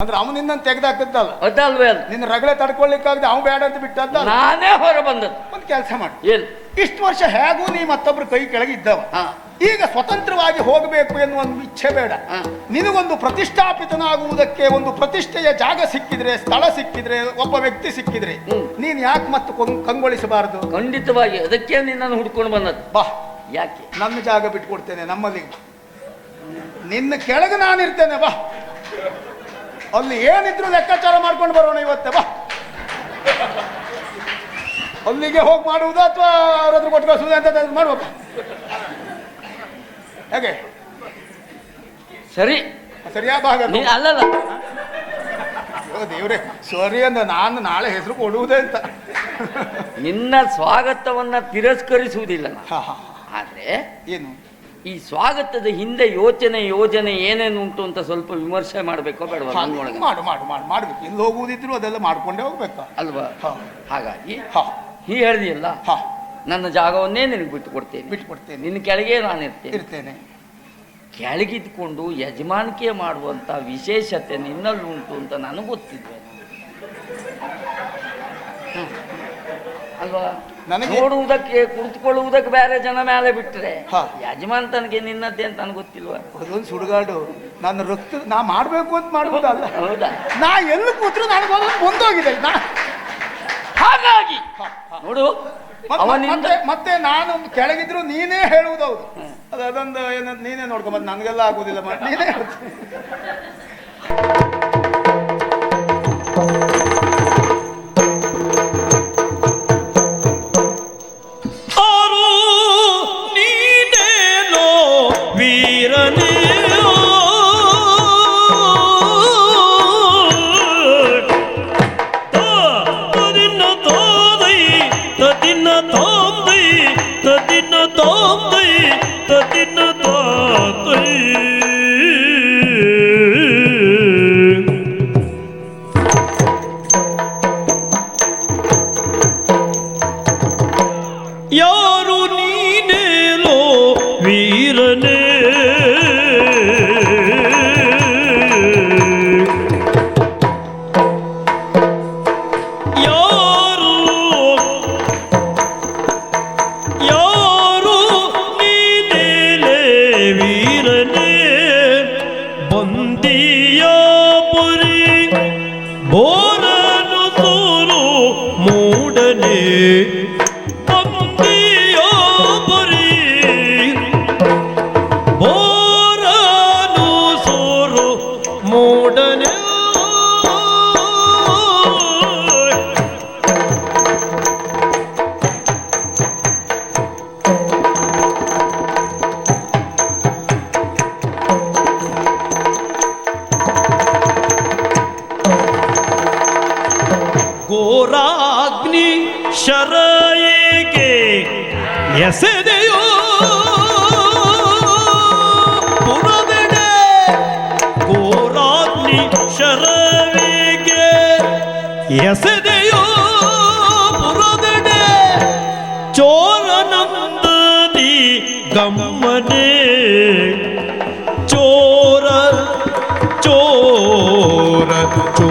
ಅಂದ್ರೆ ಅವನಿಂದ ನಿನ್ನ ಅದಲ್ವೇ ಅಲ್ಲ ನಿನ್ನ ರಗಳೆ ತಡ್ಕೊಳ್ಳಿಕ್ಕಾಗದೆ ಅವ್ನು ಬೇಡ ಅಂತ ಬಿಟ್ಟದ್ದ ನಾನೇ ಹೊರ ಬಂದದ್ದು. ಒಂದು ಕೆಲಸ ಮಾಡಿ. ಏನು? ಇಷ್ಟು ವರ್ಷ ಹೇಗೂ ನೀ ಮತ್ತೊಬ್ರು ಕೈ ಕೆಳಗೆ ಇದ್ದವ. ಈಗ ಸ್ವತಂತ್ರವಾಗಿ ಹೋಗಬೇಕು ಎನ್ನುವ ಒಂದು ಇಚ್ಛೆ ಬೇಡ. ನಿನಗೊಂದು ಪ್ರತಿಷ್ಠಾಪಿತನಾಗುವುದಕ್ಕೆ ಒಂದು ಪ್ರತಿಷ್ಠೆಯ ಜಾಗ ಸಿಕ್ಕಿದ್ರೆ ಸ್ಥಳ ಸಿಕ್ಕಿದ್ರೆ ಒಬ್ಬ ವ್ಯಕ್ತಿ ಸಿಕ್ಕಿದ್ರೆ. ನೀನ್ ಯಾಕೆ ಮತ್ತೆ ಕೊಂಗ್- ಕಂಗೊಳಿಸಬಾರದು? ಖಂಡಿತವಾಗಿ. ಅದಕ್ಕೆ ನಿನ್ನನ್ನು ಹುಡ್ಕೊಂಡು ಬಂದದ್ದು. ಬಾ. ಯಾಕೆ? ನನ್ನ ಜಾಗ ಬಿಟ್ಕೊಡ್ತೇನೆ ನಮ್ಮಲ್ಲಿ. ನಿನ್ನ ಕೆಳಗೆ ನಾನಿರ್ತೇನೆ ಬಾ. ಅಲ್ಲಿ ಏನಿದ್ರು ಲೆಕ್ಕಾಚಾರ ಮಾಡ್ಕೊಂಡು ಬರೋಣ ಇವತ್ತೆ ಬಾ. ಅಲ್ಲಿಗೆ ಹೋಗಿ ಮಾಡುವುದಾ ಅಥವಾ ಅವ್ರ ಹತ್ರ ಕೊಟ್ಟು ಕಳಿಸುವುದಾ ಅಂತ ಮಾಡುವ ಹೇಗೆ? ಸರಿ. ಸರಿಯಾ? ಭಾಗ ಅಲ್ಲಲ್ಲ. ದೇವ್ರೆ ಸರಿ ಅಂದ ನಾನು ನಾಳೆ ಹೆಸರು ಕೊಡುವುದೇ ಅಂತ. ನಿನ್ನ ಸ್ವಾಗತವನ್ನ ತಿರಸ್ಕರಿಸುವುದಿಲ್ಲ ಆದ್ರೆ ಏನು? ಈ ಸ್ವಾಗತದ ಹಿಂದೆ ಯೋಚನೆ ಯೋಜನೆ ಏನೇನು ಉಂಟು ಅಂತ ಸ್ವಲ್ಪ ವಿಮರ್ಶೆ ಮಾಡಬೇಕೋ ಬೇಡವಾ ಮಾಡು ಮಾಡು ಮಾಡು ಮಾಡ್ಬೇಕು. ಇಲ್ಲಿ ಹೋಗುವುದಿದ್ರು ಅದೆಲ್ಲ ಮಾಡ್ಕೊಂಡೇ ಹೋಗ್ಬೇಕು. ಅಲ್ವಾ? ಹಾ. ಹಾಗಾಗಿ ಹೀ. ಹೇಳಿದೆಯಲ್ಲ? ನನ್ನ ಜಾಗವನ್ನೇ ನಿನಗೆ ಬಿಟ್ಟು ಕೊಡ್ತೇನೆ ಬಿಟ್ಕೊಡ್ತೇನೆ ನಿನ್ನ ಕೆಳಗೆ ನಾನು ಇರ್ತೇನೆ. ಇರ್ತೇನೆ. ಕೆಳಗಿದ್ಕೊಂಡು ಯಜಮಾನಿಕೆ ಮಾಡುವಂಥ ವಿಶೇಷತೆ ನಿನ್ನಲ್ಲಿ ಉಂಟು ಅಂತ ನನಗೆ ಗೊತ್ತಿದ್ದೆ. ಅಲ್ವಾ? ನನಗೆ- ನೋಡುವುದಕ್ಕೆ ಕುಳಿತುಕೊಳ್ಳುವುದಕ್ಕೆ ಬೇರೆ ಜನ ಮೇಲೆ ಬಿಟ್ಟರೆ ಹಾ. ಯಜಮಾನ್ತನಿಗೆ ನಿನ್ನದ್ದೇ ಅಂತ ನನಗೆ ಗೊತ್ತಿಲ್ವಾ? ಅದೊಂದು ಸುಡುಗಾಡು. ನನ್ನ ರಕ್ತ ನಾ ಮಾಡಬೇಕು ಅಂತ ಮಾಡುವುದಲ್ಲ ಹೌದಾ? ನಾ ಎಲ್ಲಿ ಕೂತ್ರು ನನಗೆ ಅದೊಂದು ಮುಂದೋಗಿದೆ. ನಾ ಹಾಗಾಗಿ. ನೋಡು ಮತ್- ಅವನಿಂದ ಮತ್ತೆ ಮತ್ತೆ ನಾನು ಕೆಳಗಿದ್ರು ನೀನೇ ಹೇಳುವುದೌದು ಅದು ಅದೊಂದು ಏನಂತ ನೀನೇ ನೋಡ್ಕೊ ಮತ್ತೆ ನನಗೆಲ್ಲ ಆಗುದಿಲ್ಲ ಮತ್ತೆ ನೀನೇ ಹೇಳ್ತಿ. ತದಿನ ತೋದೈ ತದಿನ ತೋದೈ ಶರವೇಗೆ ಎಸೆದೆಯೋ ಪುರದೆಡೆ ಚೋರನಂದದಿ ಗಮ್ಮನೆ ಚೋರ ಚೋರ ಚೋರನಂದದಿ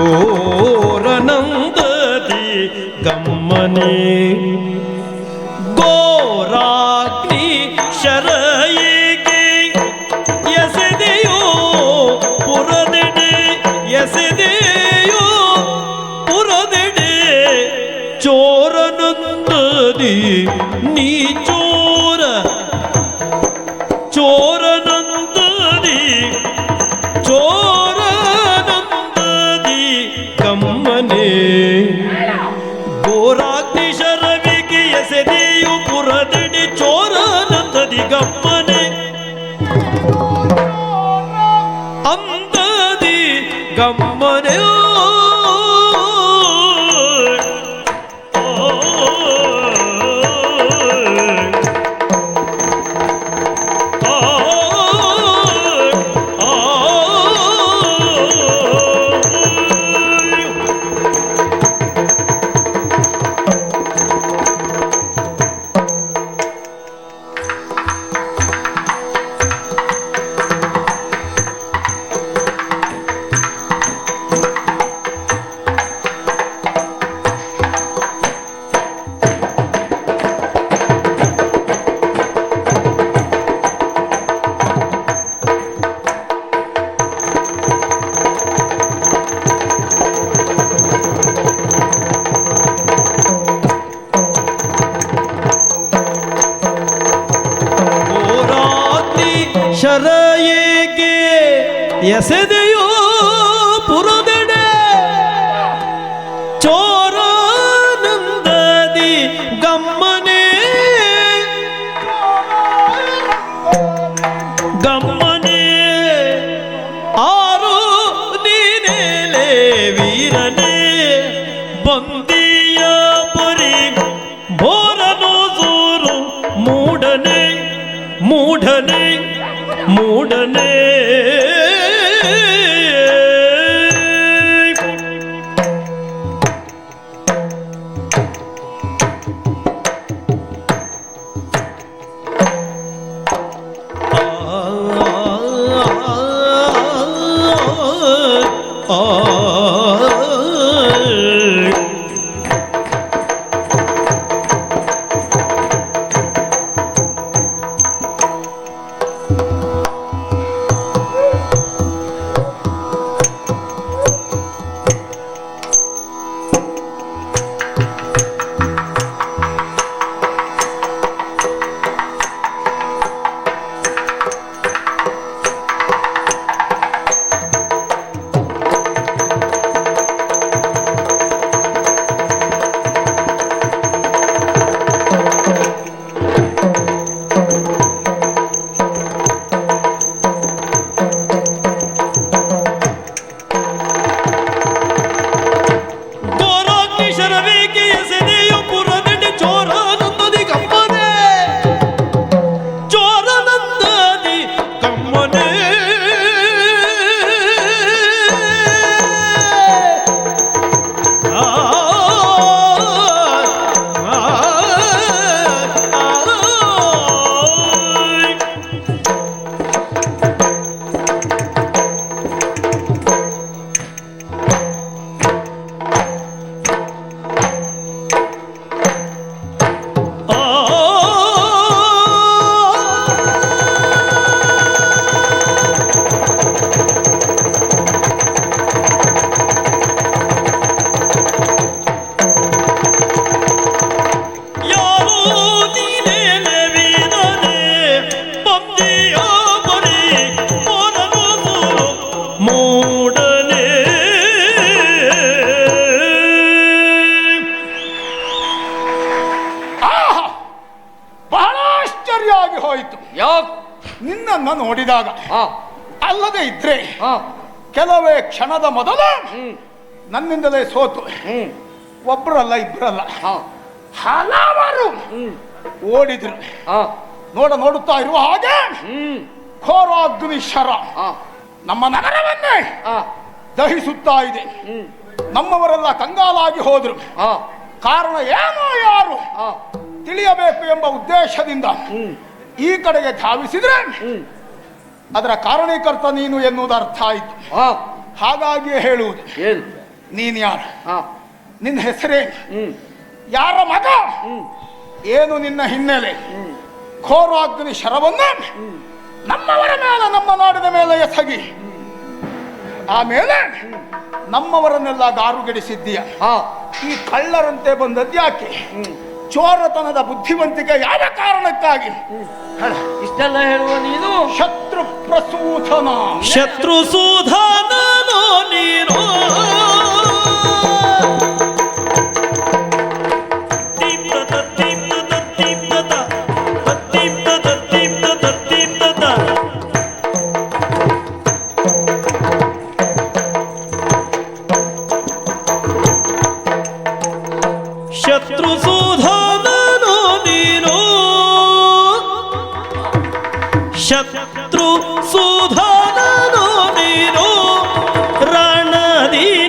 ಕ್ಷಣದ ಮೊದಲು? ನನ್ನಿಂದಲೇ ಸೋತು. ಒಬ್ಬರಲ್ಲ ಇಬ್ಬರಲ್ಲ ಹಲವಾರು ಓಡಿದ್ರು. ಹಾ. ನೋಡ ನೋಡುತ್ತಾ ಇರುವ ಹಾಗೆ ಘೋರಾಗ್ನಿ ಶರ. ನಮ್ಮ ನಗರವನ್ನೇ ದಹಿಸುತ್ತಾ ಇದೆ. ನಮ್ಮವರೆಲ್ಲ ಕಂಗಾಲಾಗಿ ಹೋದ್ರು. ಹಾ. ಕಾರಣ ಏನೋ ಯಾರು? ತಿಳಿಯಬೇಕು ಎಂಬ ಉದ್ದೇಶದಿಂದ ಈ ಕಡೆಗೆ ಧಾವಿಸಿದ್ರೆ ಅದರ ಕಾರಣೀಕರ್ತ ನೀನು ಎನ್ನುವುದು ಅರ್ಥ ಆಯಿತು. ಹಾ. ಹಾಗಾಗಿಯೇ ಹೇಳುವುದು. ಏನು? ನೀನು ಯಾರು? ಹಾ. ನಿನ್ನ ಹೆಸರೇ ಹ್ಮ್. ಯಾರ ಮಗ? ಏನು ನಿನ್ನ ಹಿನ್ನೆಲೆ? ಘೋರಾಗ್ನಿ ಶರವನ್ನು? ನಮ್ಮವರ ಮೇಲೆ ನಮ್ಮ ನಾಡಿನ ಮೇಲೆ ಎಸಗಿ. ಆಮೇಲೆ ನಮ್ಮವರನ್ನೆಲ್ಲ ಗಾರುಗೆಡಿಸಿದ್ದೀಯ ಹಾ. ಈ ಕಳ್ಳರಂತೆ ಬಂದದ್ಯಾಕೆ ಚೋರತನದ ಬುದ್ಧಿವಂತಿಕೆ ಯಾವ ಕಾರಣಕ್ಕಾಗಿ? ಹೇಳ. ಇಷ್ಟೆಲ್ಲ ಹೇಳುವ ನೀನು? ಶತ್ರು ಪ್ರಸೂಧನ ಶತ್ರು ಸುಧಾನೋ. ನೀನು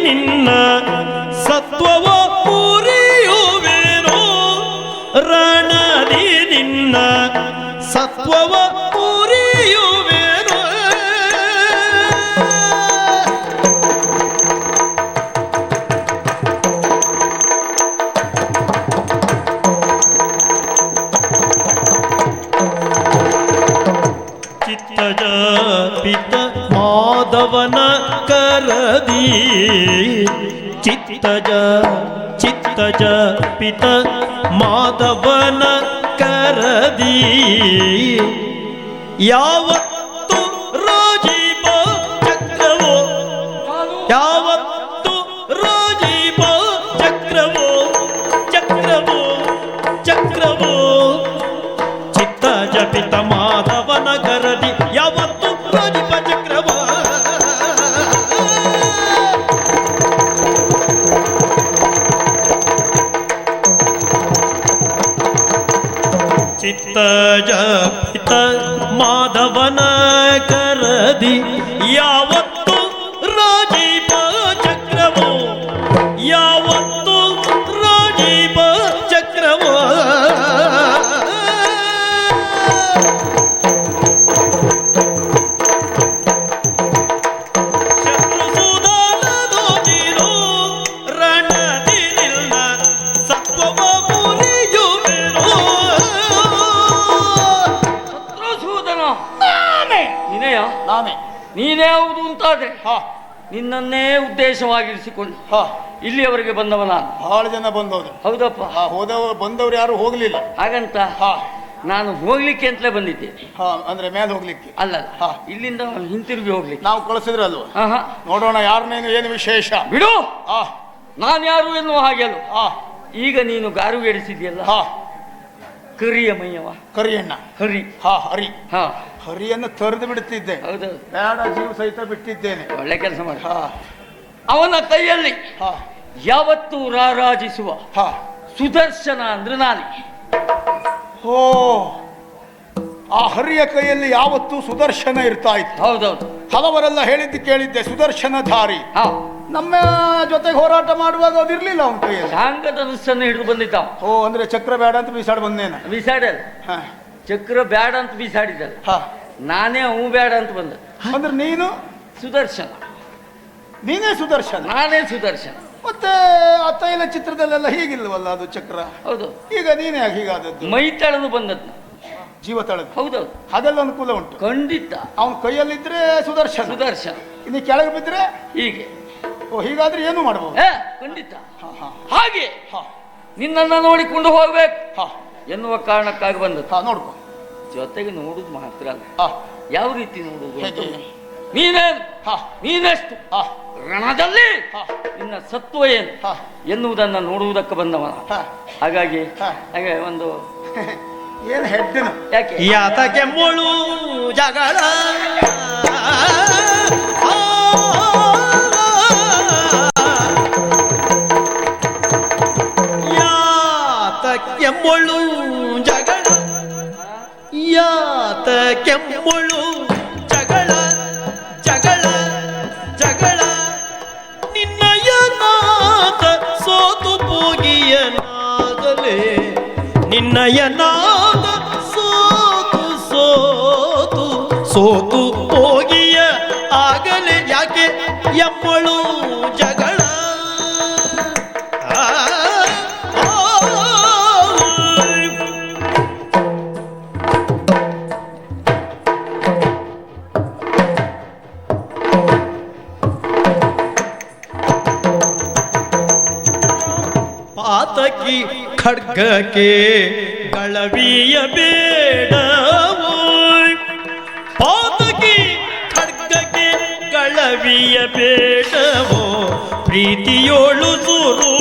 ನಿನ್ನ ಸತ್ವವ ಪೂರಿಯುವೇನೋ ರಣದಿ ನಿನ್ನ ಸತ್ವವ ಕರದಿ ಚಿತ್ತಜ ಚಿತ್ತಜ ಪಿತ ಮಾಧವನ ಕರದಿ. ಯಾವತ್ತು ನಿನ್ನನ್ನೇ ಉದ್ದೇಶವಾಗಿರಿಸಿಕೊಂಡು ಹಾ. ಇಲ್ಲಿಯವರೆಗೆ ಬಂದವ ನಾನು. ಬಹಳ ಜನ ಬಂದವರು. ಹೌದಪ್ಪ. ಹಾ ಹೋದವರು ಬಂದವರು ಯಾರು ಹೋಗ್ಲಿಲ್ಲ. ಹಾಗಂತ ಹಾ. ನಾನು ಹೋಗ್ಲಿಕ್ಕೆ ಅಂತಲೇ ಬಂದಿದ್ದೆ. ಹಾ ಅಂದ್ರೆ ಮೇಲೆ ಹೋಗ್ಲಿಕ್ಕೆ. ಅಲ್ಲ ಹಾ. ಇಲ್ಲಿಂದ ಹಿಂತಿರುಗಿ ಹೋಗ್ಲಿಕ್ಕೆ. ನಾವು ಕಳಿಸಿದ್ರಲ್ವ? ಆಹಾ. ನೋಡೋಣ ಯಾರನ್ನೇನು ಏನು ವಿಶೇಷ. ಬಿಡು. ಹಾ. ನಾನು ಯಾರು ಎನ್ನುವ ಹಾಗೆ ಅಲ್ಲ. ಹಾ. ಈಗ ನೀನು ಗಾರು ಎಡಿಸಿದ್ಯಲ್ಲ ಹಾ. ಕರಿಯ ಮೈಯವ ಕರಿಯಣ್ಣ. ಹರಿ. ಹಾ ಹರಿ. ಹಾ. ಹರಿಯನ್ನು ತರೆದು ಬಿಡುತ್ತಿದ್ದೆ. ಹೌದು. ಬೇಡ ಜೀವ ಸಹಿತ ಬಿಟ್ಟಿದ್ದೇನೆ. ಒಳ್ಳೆ ಕೆಲಸ ಮಾಡಿ. ಹಾ. ಅವನ ಕೈಯಲ್ಲಿ ಹಾ. ಯಾವತ್ತೂ ರಾರಾಜಿಸುವ ಹಾ. ಸುದರ್ಶನ ಅಂದ್ರೆ ನಾನೇ. ಓ ಆ ಹರಿಯ ಕೈಯಲ್ಲಿ ಯಾವತ್ತೂ ಸುದರ್ಶನ ಇರ್ತಾ ಇತ್ತು. ಹೌದೌದು. ಹಲವರೆಲ್ಲ ಹೇಳಿದ್ದು ಕೇಳಿದ್ದೆ ಸುದರ್ಶನ ಧಾರಿ. ಹಾ. ನಮ್ಮ ಜೊತೆಗೆ ಹೋರಾಟ ಮಾಡುವಾಗ ಅದು ಇರ್ಲಿಲ್ಲ ಅವನ ಕೈಯಲ್ಲಿ ಶಾಂಗಧನುಸ್ಸನ್ನು ಹಿಡಿದು ಬಂದಿದ್ದ. ಓ ಅಂದ್ರೆ ಚಕ್ರ ಬೇಡ ಅಂತ ಬೀಸಾಡ್ ಬಂದೇನ. ಬಿಸಾಡಲ್ ಹಾ. ಚಕ್ರ ಬೇಡ ಅಂತ ಬಿಸಾಡಿದ ಹಾ. ನಾನೇ ಹೂ ಬೇಡ ಅಂತ ಬಂದ. ಅಂದ್ರೆ ನೀನು? ಸುದರ್ಶನ. ನೀನೇ ಸುದರ್ಶನ? ನಾನೇ ಸುದರ್ಶನ. ಮತ್ತೆ ಆ ತೈಲ ಚಿತ್ರದಲ್ಲೆಲ್ಲ ಹೀಗಿಲ್ವಲ್ಲ ಅದು ಚಕ್ರ? ಹೌದು. ಈಗ ನೀನೇ ಯಾಕೆ ಹೀಗಾದದ್ದು? ಮೈ ತಳೆದು ಬಂದದ್ದು ಜೀವ ತಳದು? ಹೌದೌದು. ಅದೆಲ್ಲ ಅನುಕೂಲ ಉಂಟು. ಖಂಡಿತ. ಅವನ ಕೈಯಲ್ಲಿದ್ರೆ ಸುದರ್ಶನ. ಸುದರ್ಶನ. ಇನ್ನು ಕೆಳಗೆ ಬಿದ್ರೆ? ಹೀಗೆ. ಓ ಹೀಗಾದ್ರೆ ಏನು ಮಾಡಬಹುದು ಏ ಖಂಡಿತ. ಹಾ ಹಾ. ಹಾಗೆ ಹಾ. ನಿನ್ನನ್ನು ನೋಡಿಕೊಂಡು ಹೋಗ್ಬೇಕು. ಹಾ. ಎನ್ನುವ ಕಾರಣಕ್ಕಾಗಿ ಬಂದ ಹಾ ನೋಡ್ಕೊ. ಜೊತೆಗೆ ನೋಡುದು ಮಾತ್ರ ಅಲ್ಲ. ಹಾ. ಯಾವ ರೀತಿ ನೋಡುದು ಅಂತ? ನೀನೇನು? ಹಾ. ನೀನೆಷ್ಟು? ಹಾ. ರಣದಲ್ಲಿ? ಹಾ. ನಿನ್ನ ಸತ್ವ ಏನು? ಹಾ. ಎನ್ನುವುದನ್ನು ನೋಡುವುದಕ್ಕೆ ಬಂದವ ಹಾ. ಹಾಗಾಗಿ ಹಾ. ಹಾಗೆ ಒಂದು ಏನು ಹೆದ್ದಿನ ಯಾಕೆ? ಯಾತಕ್ಕೆ ಮುಳು ಜಗಳ? ಪಾತಕಿ ಖಡ್ಗಕ್ಕೆ ಗಳವಿಯ ಬೇಡವೋ ಪಾತಕಿ ಖಡ್ಗಕ್ಕೆ ಗಳವಿಯ ಬೇಡವೋ ಪ್ರೀತಿಯೋಳು ಸುರುವೆನು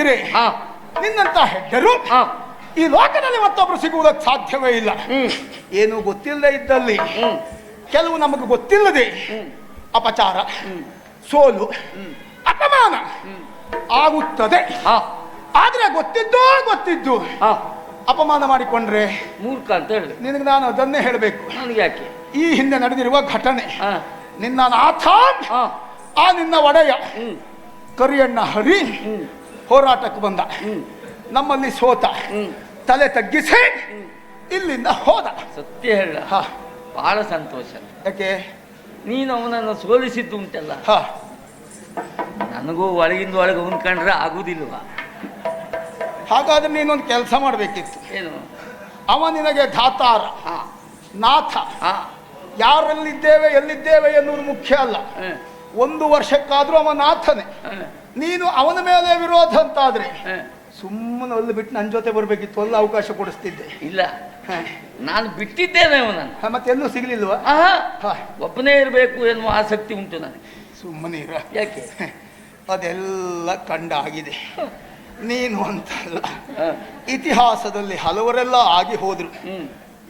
ಇದ್ರೆ ಹಾ. ನಿನ್ನಂತ ಹೆಡ್ಡರು ಈ ಲೋಕದಲ್ಲಿ ಮತ್ತೊಬ್ರು ಸಿಗುವುದಕ್ಕೆ ಸಾಧ್ಯವೇ ಇಲ್ಲ. ಏನು ಗೊತ್ತಿಲ್ಲದೆ ಇದ್ದಲ್ಲಿ ಕೆಲವು ನಮಗೆ ಗೊತ್ತಿಲ್ಲದೆ ಅಪಚಾರ ಸೋಲು ಅಪಮಾನ ಆಗುತ್ತದೆ. ಆದ್ರೆ ಗೊತ್ತಿದ್ದು ಗೊತ್ತಿದ್ದು ಅಪಮಾನ ಮಾಡಿಕೊಂಡ್ರೆ ಮೂರ್ಖ ಅಂತ ಹೇಳಿ ನಿನಗೆ ನಾನು ಅದನ್ನೇ ಹೇಳಬೇಕು. ನನಗೆ ಯಾಕೆ? ಈ ಹಿಂದೆ ನಡೆದಿರುವ ಘಟನೆ ನಿನ್ನ ನಾಥ ಆ ನಿನ್ನ ಒಡೆಯ ಕರಿಯಣ್ಣ ಹರಿ ಹೋರಾಟಕ್ಕೆ ಬಂದ. ನಮ್ಮಲ್ಲಿ ಸೋತ. ತಲೆ ತಗ್ಗಿಸಿ ಇಲ್ಲಿಂದ ಹೋದ. ಸತ್ಯ ಹೇಳ. ಹ. ಬಹಳ ಸಂತೋಷ. ಯಾಕೆ? ನೀನು ಅವನನ್ನು ಸೋಲಿಸಿದ್ದು ಉಂಟಲ್ಲ? ಹ. ನನಗೂ ಒಳಗಿಂದ ಒಳಗೆ ಅವನು ಕಂಡ್ರೆ ಆಗುದಿಲ್ವಾ? ಹಾಗಾದ್ರೆ ನೀನೊಂದು ಕೆಲಸ ಮಾಡಬೇಕಿತ್ತು. ಏನು? ಅವ ನಿನಗೆ ಧಾತಾರ. ಹಾ. ನಾಥ. ಹಾ. ಯಾರಲ್ಲಿದ್ದೇವೆ ಎಲ್ಲಿದ್ದೇವೆ ಎನ್ನುವುದು ಮುಖ್ಯ ಅಲ್ಲ. ಒಂದು ವರ್ಷಕ್ಕಾದರೂ ಅವ ನಾಥನೇ. ನೀನು ಅವನ ಮೇಲೆ ವಿರೋಧ ಅಂತ ಆದ್ರೆ ಸುಮ್ಮನೆ ಅಲ್ಲಿ ಬಿಟ್ಟು ನನ್ನ ಜೊತೆ ಬರ್ಬೇಕಿತ್ತು ಅಲ್ಲಿ ಅವಕಾಶ ಕೊಡಿಸ್ತಿದ್ದೆ. ಇಲ್ಲ. ನಾನು ಬಿಟ್ಟಿದ್ದೇನೆ ಅವನನ್ನು. ಹ, ಮತ್ತೆ ಎಲ್ಲೂ ಸಿಗ್ಲಿಲ್ವಾ ಒಬ್ಬನೇ ಇರಬೇಕು ಎನ್ನುವ ಆಸಕ್ತಿ ಉಂಟು ನನಗೆ. ಸುಮ್ಮನೆ ಇರ. ಯಾಕೆ? ಅದೆಲ್ಲ ಕಂಡಾಗಿದೆ. ನೀನು ಅಂತಲ್ಲ. ಇತಿಹಾಸದಲ್ಲಿ ಹಲವರೆಲ್ಲ ಆಗಿ ಹೋದ್ರು.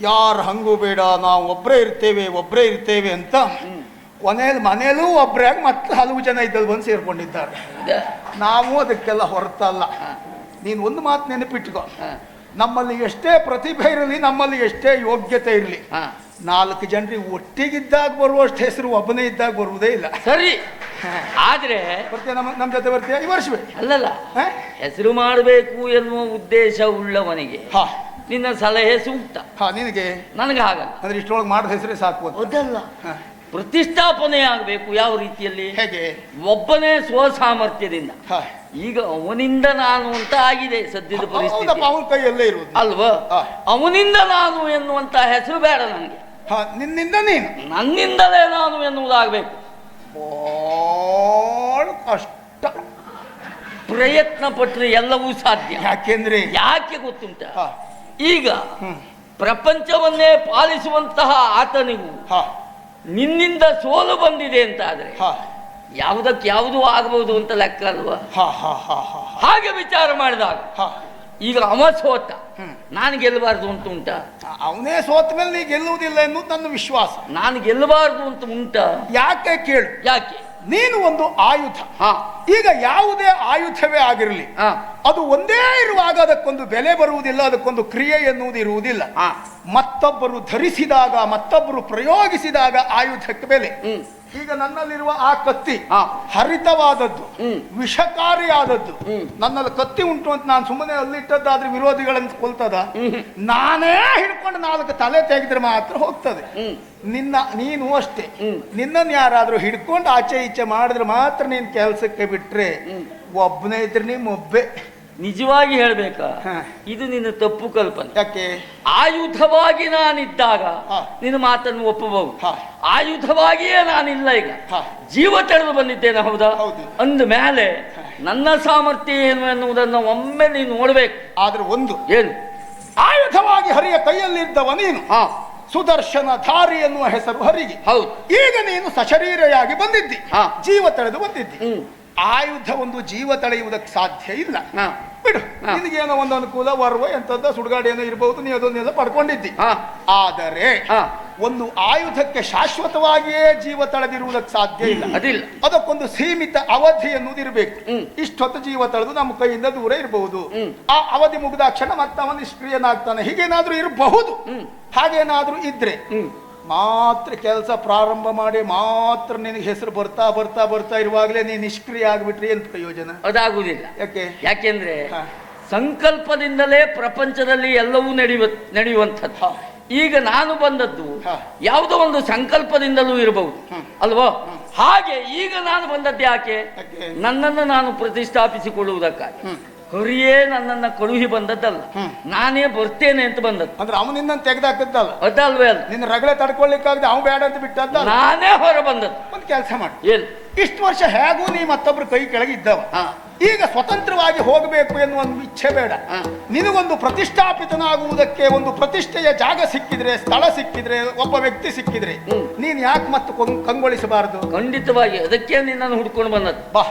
ಯಾರು ಹಂಗೂ ಬೇಡ ನಾವು ಒಬ್ಬರೇ ಇರ್ತೇವೆ ಒಬ್ಬರೇ ಇರ್ತೇವೆ ಅಂತ. ಕೊನೆಯಲ್ಲಿ ಮನೆಯಲ್ಲೂ ಒಬ್ಬರಾಗಿ ಮತ್ತೆ ಹಲವು ಜನ ಇದ್ದಲ್ಲಿ ಬಂದು ಸೇರ್ಕೊಂಡಿದ್ದಾರೆ. ನಾವು ಅದಕ್ಕೆಲ್ಲ ಹೊರತಲ್ಲ. ನೀನು ಒಂದು ಮಾತು ನೆನಪಿಟ್ಕೋ. ನಮ್ಮಲ್ಲಿ ಎಷ್ಟೇ ಪ್ರತಿಭೆ ಇರಲಿ ನಮ್ಮಲ್ಲಿ ಎಷ್ಟೇ ಯೋಗ್ಯತೆ ಇರಲಿ. ನಾಲ್ಕು ಜನರಿಗೆ ಒಟ್ಟಿಗಿದ್ದಾಗ ಬರುವಷ್ಟು ಹೆಸರು ಒಬ್ಬನೇ ಇದ್ದಾಗ ಬರುವುದೇ ಇಲ್ಲ. ಸರಿ. ಆದರೆ ಬರ್ತೀಯ ನಮ್ಮ ನಮ್ಮ ಜೊತೆ ಬರ್ತೀಯ? ಈ ವರ್ಷವೇ ಅಲ್ಲಲ್ಲ. ಹೆಸರು ಮಾಡಬೇಕು ಎನ್ನುವ ಉದ್ದೇಶ ಉಳ್ಳವನಿಗೆ ಹಾ. ನಿನ್ನ ಸಲಹೆ ಸೂಕ್ತ. ಹಾ ನಿನಗೆ? ನನಗೆ ಹಾಗಲ್ಲ. ಅಂದ್ರೆ ಇಷ್ಟೊಳಗೆ ಮಾಡಿದ ಹೆಸರೇ ಸಾಕು ಅದಲ್ಲ. ಪ್ರತಿಷ್ಠಾಪನೆ ಆಗಬೇಕು ಯಾವ ರೀತಿಯಲ್ಲಿ? ಹೇಗೆ? ಒಬ್ಬನೇ ಸ್ವಸಾಮರ್ಥ್ಯದಿಂದ. ಈಗ ಅವನಿಂದ ನಾನು ಅಂತ ಆಗಿದೆ ಸದ್ಯದ ಪರಿಸ್ಥಿತಿ. ಅವನ ಕೈಯಲ್ಲೇ ಇರುವುದು. ಅಲ್ವಾ? ಅವನಿಂದ ನಾನು ಎನ್ನುವಂತ ಹೆಸರು ಬೇಡ ನನಗೆ. ಹಾ ನಿನ್ನಿಂದ ನೀನು? ನನ್ನಿಂದಲೇ ನಾನು ಎನ್ನುವುದಾಗಬೇಕು. ಕಷ್ಟ. ಪ್ರಯತ್ನ ಪಟ್ಟರೆ ಎಲ್ಲವೂ ಸಾಧ್ಯ. ಯಾಕೆಂದ್ರೆ? ಯಾಕೆ ಗೊತ್ತುಂಟ? ಈಗ ಪ್ರಪಂಚವನ್ನೇ ಪಾಲಿಸುವಂತಹ ಆತನಿಗೂ ಹಾ. ನಿನ್ನಿಂದ ಸೋಲು ಬಂದಿದೆ ಅಂತ ಆದ್ರೆ ಹಾ. ಯಾವುದಕ್ಕೆ ಯಾವುದು ಆಗಬಹುದು ಅಂತ ಲೆಕ್ಕ ಅಲ್ವಾ? ಹಾ ಹಾ ಹಾ ಹಾ ಹಾಗೆ ವಿಚಾರ ಮಾಡಿದಾಗ ಹಾ. ಈಗ ಅವ ಸೋತ. ನಾನು ಗೆಲ್ಲಬಾರ್ದು ಅಂತ ಉಂಟ? ಅವನೇ ಸೋತ ಮೇಲೆ ನೀ ಗೆಲ್ಲುವುದಿಲ್ಲ ಎನ್ನುವುದು ನನ್ನ ವಿಶ್ವಾಸ. ನಾನು ಗೆಲ್ಲಬಾರ್ದು ಅಂತ ಉಂಟ? ಯಾಕೆ ಕೇಳು. ಯಾಕೆ? ನೀನು ಒಂದು ಆಯುಧ. ಹಾ. ಈಗ ಯಾವುದೇ ಆಯುಧವೇ ಆಗಿರಲಿ ಹ. ಅದು ಒಂದೇ ಇರುವಾಗ ಅದಕ್ಕೊಂದು ಬೆಲೆ ಬರುವುದಿಲ್ಲ ಅದಕ್ಕೊಂದು ಕ್ರಿಯೆ ಎನ್ನುವುದು ಇರುವುದಿಲ್ಲ. ಹಾ. ಮತ್ತೊಬ್ಬರು ಧರಿಸಿದಾಗ ಮತ್ತೊಬ್ಬರು ಪ್ರಯೋಗಿಸಿದಾಗ ಆಯುಧಕ್ಕೆ ಬೆಲೆ. ಈಗ ನನ್ನಲ್ಲಿರುವ ಆ ಕತ್ತಿ. ಹರಿತವಾದದ್ದು. ವಿಷಕಾರಿಯಾದದ್ದು ನನ್ನಲ್ಲಿ ಕತ್ತಿ ಉಂಟು ಅಂತ ನಾನು ಸುಮ್ಮನೆ ಅಲ್ಲಿಟ್ಟದ್ದಾದ್ರೆ ವಿರೋಧಿಗಳನ್ನು ಕೊಲ್ತದ. ನಾನೇ ಹಿಡ್ಕೊಂಡು ನಾಲ್ಕು ತಲೆ ತೆಗೆದ್ರೆ ಮಾತ್ರ ಹೋಗ್ತದೆ ನಿನ್ನ ನೀನು ಅಷ್ಟೇ. ನಿನ್ನನ್ನು ಯಾರಾದ್ರೂ ಹಿಡ್ಕೊಂಡು ಆಚೆ ಈಚೆ ಮಾಡಿದ್ರೆ ಮಾತ್ರ ನೀನ್ ಕೆಲಸಕ್ಕೆ ಬಿಟ್ರೆ. ಒಬ್ಬನೇ ಇದ್ರೆ ನೀ ಒಬ್ಬೆ ನಿಜವಾಗಿ ಹೇಳ್ಬೇಕಾ? ಹಾ. ಇದು ನಿನ್ನ ತಪ್ಪು ಕಲ್ಪನೆ. ಯಾಕೆ? ಆಯುಧವಾಗಿ ನಾನಿದ್ದಾಗ ಹಾ. ನಿನ್ನ ಮಾತನ್ನು ಒಪ್ಪಬಹುದು. ಹಾ. ಆಯುಧವಾಗಿಯೇ ನಾನಿಲ್ಲ ಈಗ. ಹಾ. ಜೀವ ತೆರೆದು ಬಂದಿದ್ದೇನೆ ಹೌದಾ? ಹೌದು. ಅಂದ ಮೇಲೆ ನನ್ನ ಸಾಮರ್ಥ್ಯ ಏನು ಎನ್ನುವುದನ್ನು ಒಮ್ಮೆ ನೀನು ನೋಡ್ಬೇಕು. ಆದ್ರೆ ಒಂದು. ಏನು? ಆಯುಧವಾಗಿ ಹರಿಯ ಕೈಯಲ್ಲಿದ್ದವ ನೀನು. ಹಾ. ಸುದರ್ಶನ ಧಾರಿ ಎನ್ನುವ ಹೆಸರು ಹರಿಗೆ. ಹೌದು. ಈಗ ನೀನು ಸಶರೀರೆಯಾಗಿ ಬಂದಿದ್ದಿ. ಹಾ. ಜೀವ ತಳೆದು ಬಂದಿದ್ದಿ. ಹ್ಮ್. ಆಯುಧ ಒಂದು ಜೀವ ತಳೆಯುವುದಕ್ಕೆ ಸಾಧ್ಯ ಇಲ್ಲ. ಬಿಡು. ನಿನಗೇನೋ ಒಂದು ಅನುಕೂಲ ಬರುವ ಎಂತದ್ದ ಸುಡುಗಾಡಿ ಏನೋ ಇರಬಹುದು ನೀ ಅದನ್ನೆಲ್ಲ ಪಡ್ಕೊಂಡಿದ್ದಿ. ಆದರೆ ಒಂದು ಆಯುಧಕ್ಕೆ ಶಾಶ್ವತವಾಗಿಯೇ ಜೀವ ತಳೆದಿರುವುದಕ್ಕೆ ಸಾಧ್ಯ ಇಲ್ಲ. ಅದಿಲ್ಲ. ಅದಕ್ಕೊಂದು ಸೀಮಿತ ಅವಧಿ ಅನ್ನೋದು ಇರಬೇಕು. ಇಷ್ಟೊತ್ತು ಜೀವ ತಳೆದು ನಮ್ಮ ಕೈಯಿಂದ ದೂರ ಇರಬಹುದು ಆ ಅವಧಿ ಮುಗಿದಾಕ್ಷಣ ಮತ್ತೆ ಅವನು ನಿಷ್ಕ್ರಿಯನಾಗ್ತಾನೆ. ಹೀಗೇನಾದ್ರೂ ಇರಬಹುದು. ಹಾಗೇನಾದ್ರೂ ಇದ್ರೆ ಮಾತ್ರ ಕೆಲಸ ಪ್ರಾರಂಭ ಮಾಡಿ ಮಾತ್ರ ನಿನಗೆ ಹೆಸರು ಬರ್ತಾ ಬರ್ತಾ ಬರ್ತಾ ಇರುವಾಗಲೇ ನೀನು ನಿಷ್ಕ್ರಿಯ ಆಗಿಬಿಟ್ರಿ ಏನು ಪ್ರಯೋಜನ? ಅದಾಗುವುದಿಲ್ಲ. ಯಾಕೆ? ಯಾಕೆಂದ್ರೆ ಸಂಕಲ್ಪದಿಂದಲೇ ಪ್ರಪಂಚದಲ್ಲಿ ಎಲ್ಲವೂ ನಡೆಯುವ ನಡೆಯುವಂಥದ್ದು. ಈಗ ನಾನು ಬಂದದ್ದು ಯಾವುದೋ ಒಂದು ಸಂಕಲ್ಪದಿಂದಲೂ ಇರಬಹುದು. ಅಲ್ವೋ? ಹಾಗೆ ಈಗ ನಾನು ಬಂದದ್ದು ಯಾಕೆ? ನನ್ನನ್ನು ನಾನು ಪ್ರತಿಷ್ಠಾಪಿಸಿಕೊಳ್ಳುವುದಕ್ಕಾಗಿ. ಹ್ಮ್. ನನ್ನನ್ನ ಕಳುಹಿ ಬಂದದ್ದಲ್ಲ. ನಾನೇ ಬರ್ತೇನೆ ಅಂತ ಬಂದದ್ದು. ಅಂದ್ರೆ ಅವನಿಂದ ತೆಗೆದಾಕದ್ದಲ್ಲ. ಅದಲ್ವೇ ಅಲ್ಲ. ನಿನ್ನ ರಗಳೆ ತಡ್ಕೊಳ್ಳಿಕ್ಕಾಗದೆ ಅವ್ನು ಬೇಡ ಅಂತ ಬಿಟ್ಟದ್ದ ನಾನೇ ಹೊರ ಬಂದದ್ದು. ಒಂದು ಕೆಲಸ ಮಾಡಿ. ಏನು ಇಷ್ಟು ವರ್ಷ ಹೇಗೂ ನೀ ಮತ್ತೊಬ್ರು ಕೈ ಕೆಳಗೆ ಇದ್ದವ. ಈಗ ಸ್ವತಂತ್ರವಾಗಿ ಹೋಗಬೇಕು ಎನ್ನುವ ಒಂದು ಇಚ್ಛೆ ಬೇಡ. ನಿನಗೊಂದು ಪ್ರತಿಷ್ಠಾಪಿತನಾಗುವುದಕ್ಕೆ ಒಂದು ಪ್ರತಿಷ್ಠೆಯ ಜಾಗ ಸಿಕ್ಕಿದ್ರೆ ಸ್ಥಳ ಸಿಕ್ಕಿದ್ರೆ ಒಬ್ಬ ವ್ಯಕ್ತಿ ಸಿಕ್ಕಿದ್ರೆ. ನೀನ್ ಯಾಕೆ ಮತ್ತೆ ಕೊಂಗ್- ಕಂಗೊಳಿಸಬಾರದು? ಖಂಡಿತವಾಗಿ ಅದಕ್ಕೆ ನಿನ್ನನ್ನು ಹುಡ್ಕೊಂಡು ಬಂದದ್ದು. ಬಾ.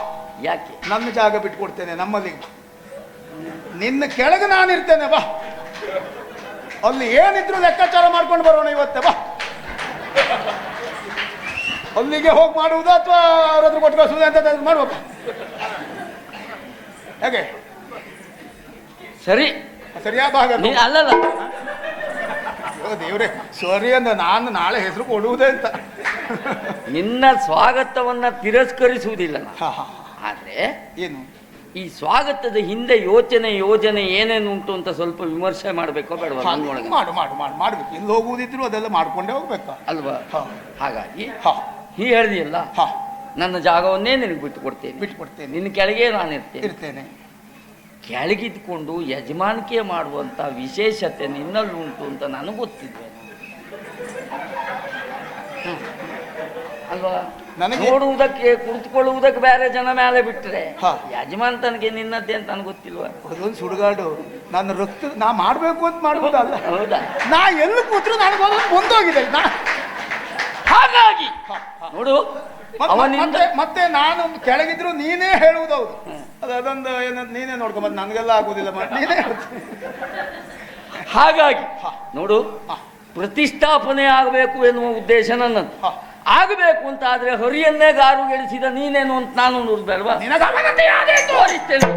ಯಾಕೆ? ನನ್ನ ಜಾಗ ಬಿಟ್ಕೊಡ್ತೇನೆ ನಮ್ಮಲ್ಲಿ. ನಿನ್ನ ಕೆಳಗೆ ನಾನಿರ್ತೇನೆ ಬಾ. ಅಲ್ಲಿ ಏನಿದ್ರು ಲೆಕ್ಕಾಚಾರ ಮಾಡ್ಕೊಂಡು ಬರೋಣ ಇವತ್ತೆ ಬಾ. ಅಲ್ಲಿಗೆ ಹೋಗಿ ಮಾಡುವುದಾ ಅಥವಾ ಅವ್ರ ಹತ್ರ ಕೊಟ್ಟು ಅಂತ ಮಾಡ್ಬೇಕು ಹೇಗೆ? ಸರಿ. ಸರಿಯಾ ಭಾಗ ಅಲ್ಲಲ್ಲ. ದೇವ್ರೆ ಸರಿ ಅಂದ ನಾನು ನಾಳೆ ಹೆಸರು ಕೊಡುವುದೇ ಅಂತ. ನಿನ್ನ ಸ್ವಾಗತವನ್ನ ತಿರಸ್ಕರಿಸುವುದಿಲ್ಲ. ಆದ್ರೆ ಏನು? ಈ ಸ್ವಾಗತದ ಹಿಂದೆ ಯೋಚನೆ ಯೋಜನೆ ಏನೇನು ಉಂಟು ಅಂತ ಸ್ವಲ್ಪ ವಿಮರ್ಶೆ ಮಾಡಬೇಕು ಬೇಡವಾ ನನ್ನೊಳಗೆ ಮಾಡು ಮಾಡು ಮಾಡು ಮಾಡ್ಬೇಕು. ಎಲ್ಲಿ ಹೋಗುವುದಿದ್ರು ಅದೆಲ್ಲ ಮಾಡ್ಕೊಂಡೇ ಹೋಗ್ಬೇಕು. ಅಲ್ವಾ? ಹಾ. ಹಾಗಾಗಿ ಹೀ. ಹೇಳ್ದಿಯಲ್ಲ ಹಾ. ನನ್ನ ಜಾಗವನ್ನೇ ನಿನಗೆ ಬಿಟ್ಟು ಕೊಡ್ತೇನೆ ಬಿಟ್ಕೊಡ್ತೇನೆ ನಿನ್ನ ಕೆಳಗೆ ನಾನು ಇರ್ತೇನೆ. ಇರ್ತೇನೆ. ಕೆಳಗಿದ್ಕೊಂಡು ಯಜಮಾನಿಕೆ ಮಾಡುವಂಥ ವಿಶೇಷತೆ ನಿನ್ನಲ್ಲಿ ಉಂಟು ಅಂತ ನನಗೆ ಗೊತ್ತಿದ್ದೆ. ಅಲ್ವಾ? ನನಗೆ- ನೋಡುವುದಕ್ಕೆ ಕುಳಿತುಕೊಳ್ಳುವುದಕ್ಕೆ ಬೇರೆ ಜನ ಮೇಲೆ ಬಿಟ್ಟರೆ ಯಜಮಾನ್ ಯಜಮಾನ್ತನಿಗೆ ನಿನ್ನದ್ದೇ ಅಂತ ನನಗೆ ಗೊತ್ತಿಲ್ವ ಅದೊಂದು ಸುಡುಗಾಡು ನನ್ನ ರಕ್ತ ನಾ ಮಾಡಬೇಕು ಅಂತ ಮಾಡ್ಬೋದಲ್ಲ ಹೌದಾ ನಾ ಎಲ್ಲಿ ಕೂತ್ರು ನನಗೆ ಮುಂದೋಗಿದೆ ನಾ ಹಾಗಾಗಿ ಹ, ಹ. ನೋಡು ಮತ್- ಅವನಿಂದ ಮತ್ತೆ ಮತ್ತೆ ನಾನು ಕೆಳಗಿದ್ರು ನೀನೇ ಹೇಳುವುದೌದು ಅದು ಅದೊಂದು ಏನಂತ ನೀನೇ ನೋಡ್ಕೊ ಮತ್ತೆ ನನಗೆಲ್ಲ ಆಗುದಿಲ್ಲ ಮ- ನೀನೇ ಹೇಳ್ತೀನಿ. ಹಾಗಾಗಿ ಹ. ನೋಡು ಹ. ಪ್ರತಿಷ್ಠಾಪನೆ ಆಗಬೇಕು ಎನ್ನುವ ಉದ್ದೇಶ ನನ್ನದು ಹ. ಆಗಬೇಕು ಅಂತ ಆದ್ರೆ ಹೊರಿಯನ್ನೇ ಗಾರು ಗೆಡಿಸಿದ ನೀನೇನು ಅಂತ ನಾನು ನೋಡಿದಲ್ವಾ ತೋರಿಸ್ತೇನೆ.